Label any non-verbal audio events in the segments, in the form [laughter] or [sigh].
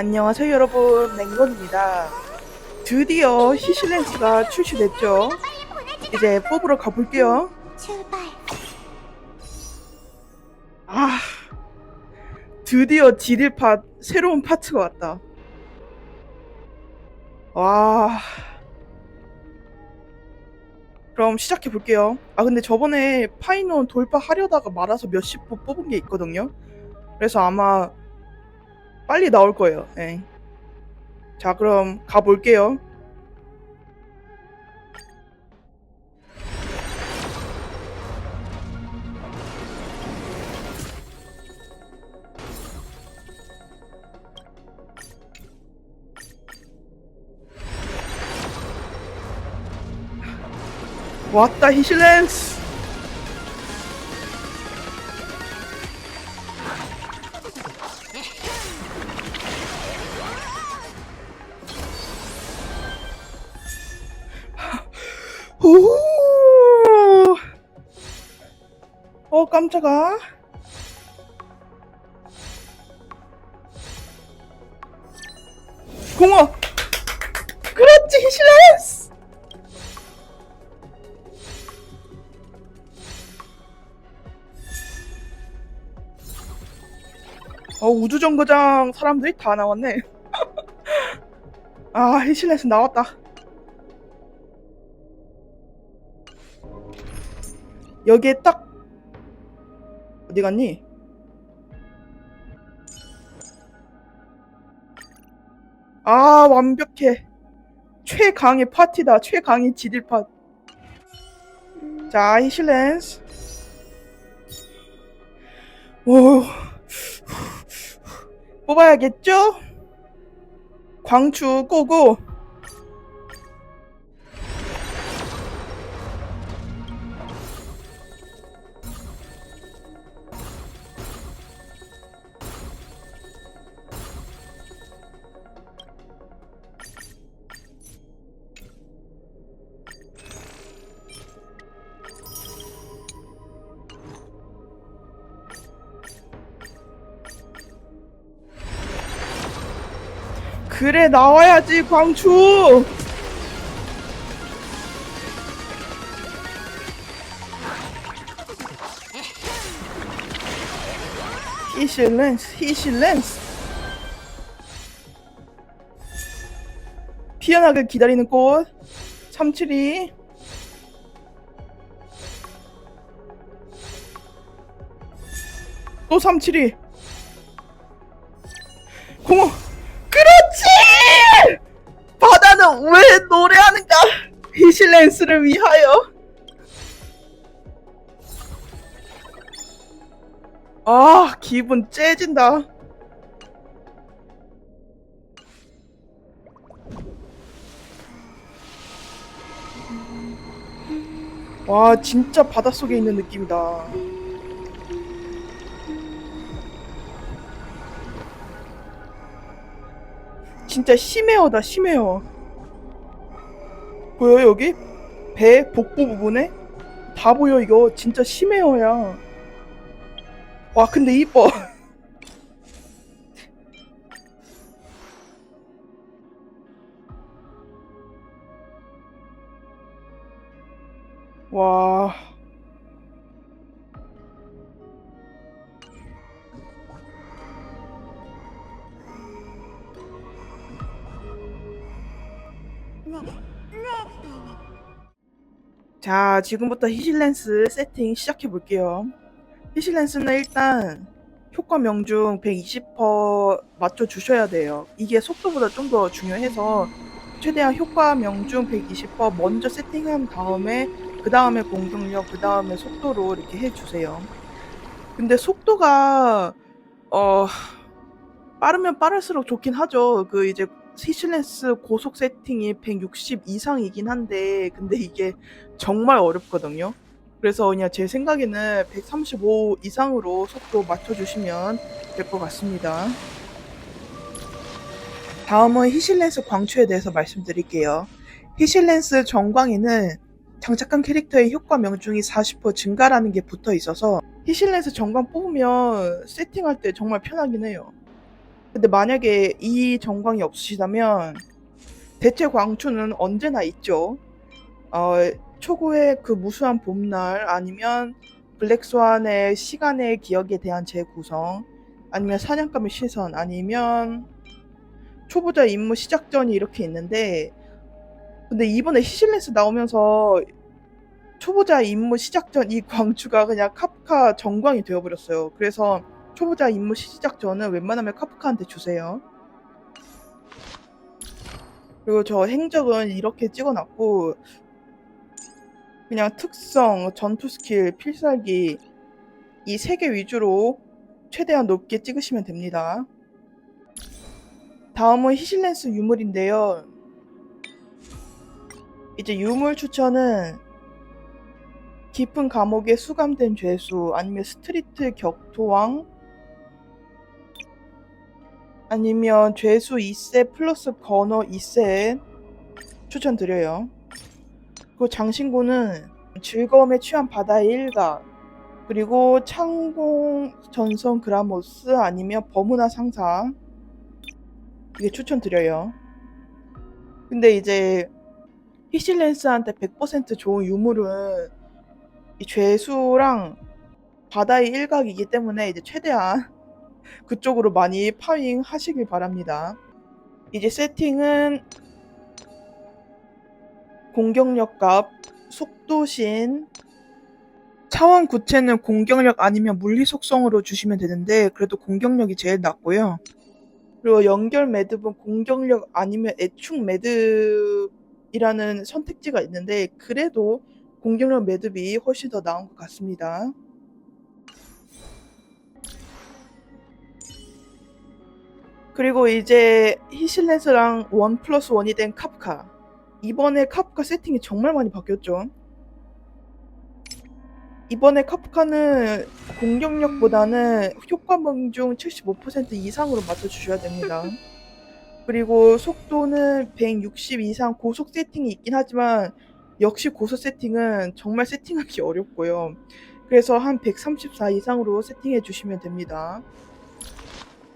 안녕하세요 여러분. 맹건입니다. 드디어 히실렌스가 출시됐죠? 이제 뽑으러 가볼게요. 아 드디어 지딜팟 새로운 파트가 왔다. 와. 그럼 시작해 볼게요. 아 근데 저번에 파이논 돌파하려다가 말아서 몇십 부 뽑은 게 있거든요? 그래서 아마 빨리 나올 거예요. 예. 자 그럼 가볼게요. 왔다 히실렌스 오! 어 깜짝아. 공어 그렇지 히실렌스! 어 우주정거장 사람들이 다 나왔네. [laughs] 아 히실렌스 나왔다 여기에 딱 어디 갔니? 아 완벽해. 최강의 파티다. 최강의 지딜팟 자 히실렌스. 오. 뽑아야겠죠? 광추 고고 그래 나와야지 광추! 히실렌스 히실렌스 피어나길 기다리는 꽃 삼칠이 또 삼칠이 공어 히실렌스를 위하여. 아, 기분 째진다. 와, 진짜 바닷속에 있는 느낌이다. 진짜 심해어다 심해어 보여 여기? 배 복부 부분에? 다 보여 이거. 진짜 심해어야. 와 근데 이뻐. [laughs] 와 자, 지금부터 히실렌스 세팅 시작해 볼게요. 히실렌스는 일단 효과 명중 120% 맞춰 주셔야 돼요. 이게 속도보다 좀 더 중요해서 최대한 효과 명중 120% 먼저 세팅한 다음에 그 다음에 공격력, 그 다음에 속도로 이렇게 해 주세요. 근데 속도가 어 빠르면 빠를수록 좋긴 하죠. 그 이제 히실렌스 고속 세팅이 160 이상이긴 한데 근데 이게 정말 어렵거든요. 그래서 그냥 제 생각에는 135 이상으로 속도 맞춰주시면 될 것 같습니다. 다음은 히실렌스 광추에 대해서 말씀드릴게요. 히실렌스 전광에는 장착한 캐릭터의 효과 명중이 40% 증가라는 게 붙어 있어서 히실렌스 전광 뽑으면 세팅할 때 정말 편하긴 해요. 근데 만약에 이 정광이 없으시다면 대체 광추는 언제나 있죠. 어, 초고의 그 무수한 봄날 아니면 블랙스완의 시간의 기억에 대한 재구성 아니면 사냥감의 시선 아니면 초보자 임무 시작 전이 이렇게 있는데 근데 이번에 히실레스 나오면서 초보자 임무 시작 전 이 광추가 그냥 카프카 정광이 되어버렸어요. 그래서 초보자 임무 시작 전은 웬만하면 카프카한테 주세요. 그리고 저 행적은 이렇게 찍어놨고 그냥 특성, 전투 스킬, 필살기 이 세 개 위주로 최대한 높게 찍으시면 됩니다. 다음은 히실렌스 유물인데요. 이제 유물 추천은 깊은 감옥에 수감된 죄수 아니면 스트리트 격투왕 아니면 죄수 2세 플러스 건어 2세 추천드려요. 그리고 장신구는 즐거움에 취한 바다의 일각 그리고 창공 전선 그라모스 아니면 버무나 상사 이게 추천드려요. 근데 이제 히실렌스한테 100% 좋은 유물은 이 죄수랑 바다의 일각이기 때문에 이제 최대한 그쪽으로 많이 파밍 하시길 바랍니다. 이제 세팅은 공격력 값, 속도신, 차원 구체는 공격력 아니면 물리 속성으로 주시면 되는데 그래도 공격력이 제일 낮고요. 그리고 연결 매듭은 공격력 아니면 애축 매듭이라는 선택지가 있는데 그래도 공격력 매듭이 훨씬 더 나은 것 같습니다. 그리고 이제 히실렌스랑 원 플러스 원이 된 카프카. 이번에 카프카 세팅이 정말 많이 바뀌었죠. 이번에 카프카는 공격력보다는 효과물 중75% 이상으로 맞춰주셔야 됩니다. [laughs] 그리고 속도는 160 이상 고속 세팅이 있긴 하지만 역시 고속 세팅은 정말 세팅하기 어렵고요. 그래서 한 134 이상으로 세팅해 주시면 됩니다.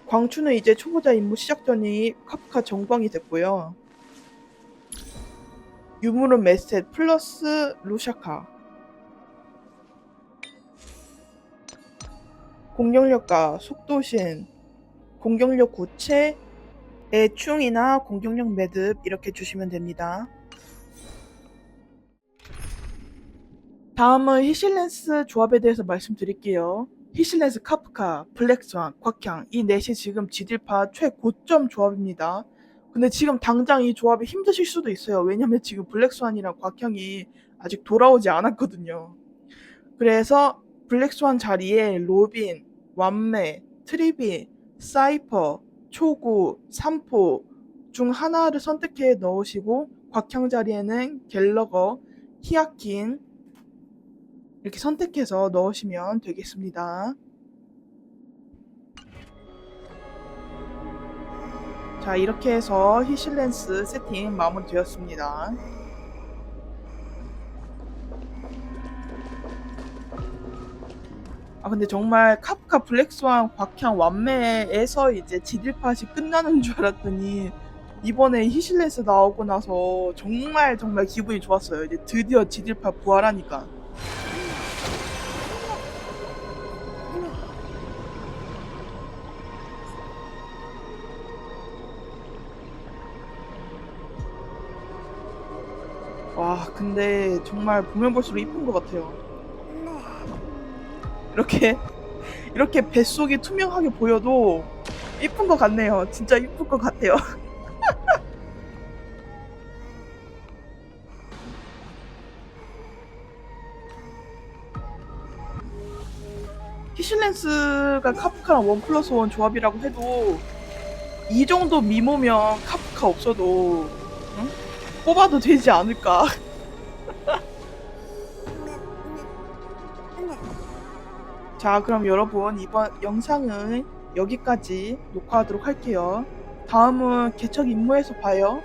광추는 이제 초보자 임무 시작 전이 카프카 정광이 됐고요. 유물은 메셋 플러스 루샤카. 공격력과 속도신, 공격력 구체, 애충이나 공격력 매듭 이렇게 주시면 됩니다. 다음은 히실렌스 조합에 대해서 말씀드릴게요. 히실렌스 카프카, 블랙스완, 곽향 이 넷이 지금 지딜파 최고점 조합입니다. 근데 지금 당장 이 조합이 힘드실 수도 있어요. 왜냐면 지금 블랙스완이랑 곽향이 아직 돌아오지 않았거든요. 그래서 블랙스완 자리에 로빈, 완매, 트리비, 사이퍼, 초구, 삼포 중 하나를 선택해 넣으시고 곽향 자리에는 갤러거, 히아킨 이렇게 선택해서 넣으시면 되겠습니다. 자 이렇게 해서 히실렌스 세팅 마무리 되었습니다. 아 근데 정말 카프카 블랙스완 곽향 완매에서 이제 지딜팟이 끝나는 줄 알았더니 이번에 히실렌스 나오고 나서 정말 정말 기분이 좋았어요. 이제 드디어 지딜팟 부활하니까. 와 근데 정말 보면 볼수록 이쁜 것 같아요. 이렇게 이렇게 뱃속이 투명하게 보여도 이쁜 것 같네요. 진짜 이쁜 것 같아요. [laughs] 히실렌스가 카프카랑 원 플러스 원 조합이라고 해도 이 정도 미모면 카프카 없어도 응? 뽑아도 되지 않을까. [laughs] 자, 그럼 여러분 이번 영상은 여기까지 녹화하도록 할게요. 다음은 개척 임무에서 봐요.